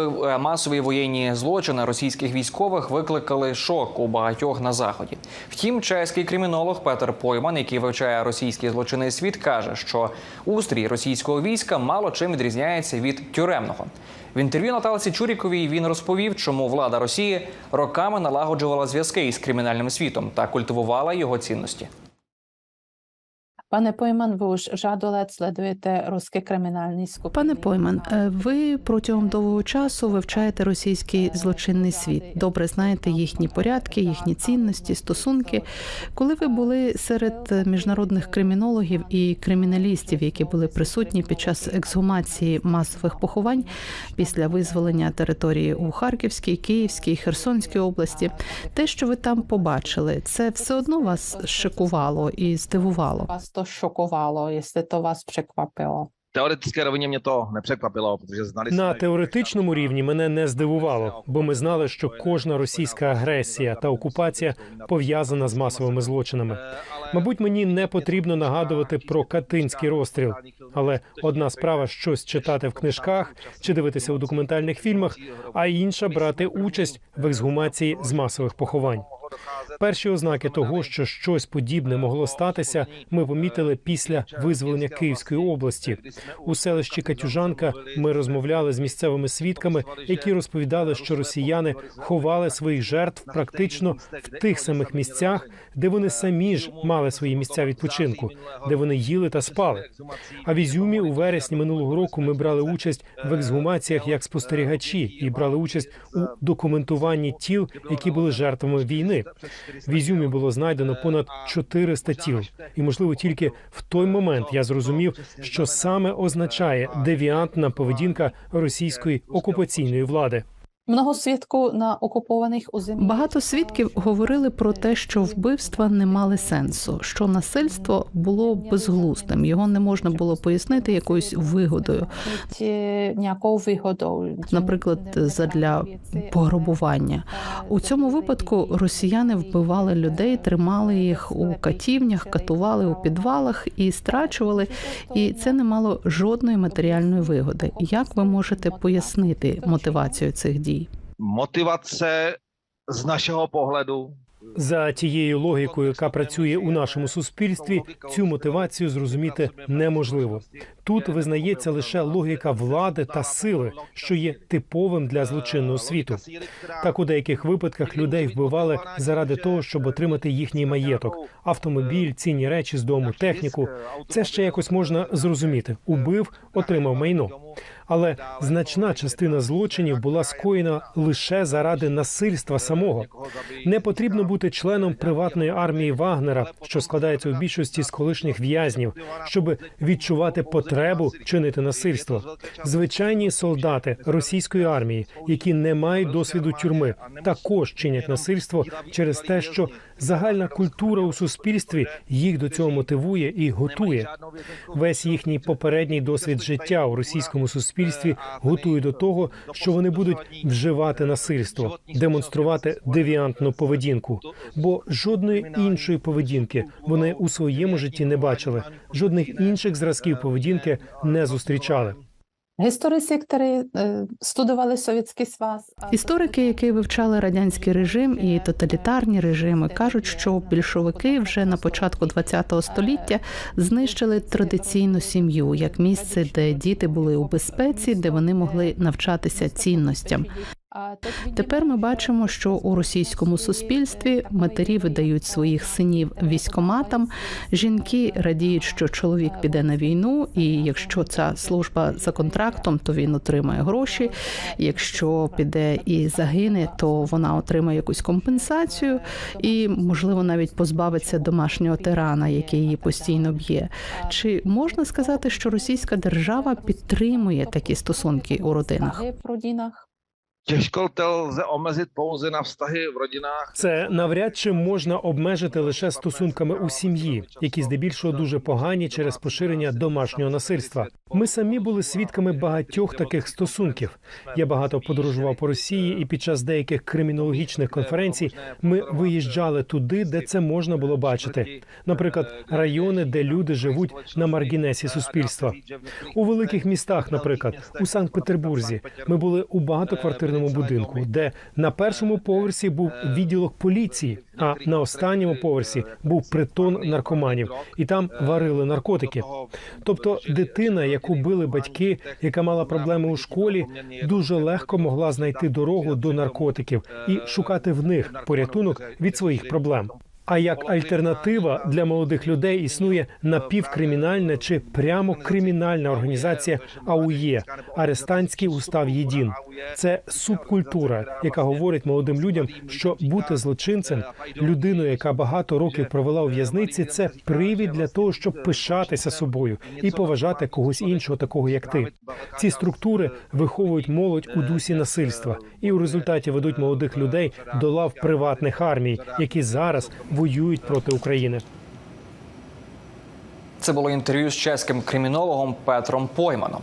Е, Масові воєнні злочини російських військових викликали шок у багатьох на заході. Втім, чеський кримінолог Петер Пойман, який вивчає російський злочинний світ, каже, що устрій російського війська мало чим відрізняється від тюремного. В інтерв'ю Наталці Чуріковій він розповів, чому влада Росії роками налагоджувала зв'язки із кримінальним світом та культивувала його цінності. Пане Пойман, ви ж жаду лет следуєте руські кримінальні skupiny. Пане Пойман, е, ви протягом довгого часу вивчаєте російський злочинний світ. Добре знаєте їхні порядки, їхні цінності, стосунки. Коли ви були серед міжнародних кримінологів і криміналістів, які були присутні під час ексгумації масових поховань після визволення території у Харківській, Київській, Херсонській області, те, що ви там побачили, це все одно вас шокувало і здивувало. To šokovalo, jestli to vás překvapilo. teoretické rovině mě to nepřekvapilo, protože znali На теоретичному рівні мене не здивувало, бо ми знали, що кожна російська агресія та окупація пов'язана з масовими злочинами. Мабуть, мені не потрібно нагадувати про катинський розстріл, але одна справа щось читати в книжках чи дивитися у документальних фільмах, а інша брати участь в ексгумації з масових поховань. Перші ознаки того, що щось подібне могло статися, ми помітили після визволення Київської області. У селищі Катюжанка ми розмовляли з місцевими свідками, які розповідали, що росіяни ховали своїх жертв практично в тих самих місцях, де вони самі ж мали свої місця відпочинку, де вони їли та спали. А в Ізюмі у вересні минулого року ми брали участь в ексгумаціях як спостерігачі і брали участь у документуванні тіл, які були жертвами війни. В Ізюмі було знайдено понад 400 тіл, і можливо тільки в той момент я зрозумів, що саме означає девіантна поведінка російської окупаційної влади. Mnoho svědků na okupovaných územích. Багато свідків говорили про те, що вбивства не мали сенсу, що насильство було безглуздим, його не можна було пояснити якоюсь вигодою, наприклад, задля пограбування. У цьому випадку росіяни вбивали людей, тримали їх у катівнях, катували у підвалах і страчували. І це не мало жодної матеріальної вигоди. Як ви можете пояснити мотивацію цих дій? Motivace z našeho pohledu За тією логікою, яка працює у нашому суспільстві, цю мотивацію зрозуміти неможливо. Тут визнається лише логіка влади та сили, що є типовим для злочинного світу. Так у деяких випадках людей вбивали заради того, щоб отримати їхній маєток, автомобіль, цінні речі з дому, техніку. Це ще якось можна зрозуміти. Убив, отримав майно. Але значна частина злочинів була скоєна лише заради насильства самого. Не потрібно бути членом приватної армії Вагнера, що складається у більшості з колишніх в'язнів, щоб відчувати потребу чинити насильство. Звичайні солдати російської армії, які не мають досвіду тюрми, також чинять насильство через те, що загальна культура у суспільстві їх до цього мотивує і готує. Весь їхній попередній досвід життя у російському суспільстві готує до того, що вони будуть вживати насильство, демонструвати девіантну поведінку. Бо жодної іншої поведінки вони у своєму житті не бачили, жодних інших зразків поведінки не зустрічали. Kteří е, studovali Sovětský Історики, які вивчали радянський режим і тоталітарні режими, кажуть, що більшовики вже на початку ХХ століття знищили традиційну сім'ю як місце, де діти були у безпеці, де вони могли навчатися цінностям. Тепер ми бачимо, що у російському суспільстві матері видають своїх синів військоматам. Жінки радіють, що чоловік піде на війну, і якщо ця служба за контрактом, то він отримає гроші. Якщо піде і загине, то вона отримає якусь компенсацію і, можливо, навіть позбавиться домашнього тирана, який її постійно б'є. Чи можна сказати, що російська держава підтримує такі стосунки у родинах? Vztahy v rodinách. Těžko to lze omezit pouze na vztahy v rodinách. Це навряд чи можна обмежити лише стосунками у сім'ї, які здебільшого дуже погані через поширення домашнього насильства. Ми самі були свідками багатьох таких стосунків. Я багато подорожував по Росії, і під час деяких кримінологічних конференцій ми виїжджали туди, де це можна було бачити. Наприклад, райони, де люди живуть на маргінесі суспільства. У великих містах, наприклад, у Санкт-Петербурзі, ми були у багатоквартирному будинку, де на першому поверсі був відділок поліції, а на останньому поверсі був притон наркоманів, і там варили наркотики. Тобто, дитина, яку били батьки, яка мала проблеми у школі, дуже легко могла знайти дорогу до наркотиків і шукати в них порятунок від своїх проблем. А як альтернатива для молодих людей існує напівкримінальна чи прямо кримінальна організація АУЄ Арестантський устав ЄДІН. Це субкультура, яка говорить молодим людям, що бути злочинцем, людиною, яка багато років провела у в'язниці, це привід для того, щоб пишатися собою і поважати когось іншого, такого як ти. Ці структури виховують молодь у дусі насильства і у результаті ведуть молодих людей до лав приватних армій, які зараз воюють проти України. Це було інтерв'ю з чеським кримінологом Петром Пойманом.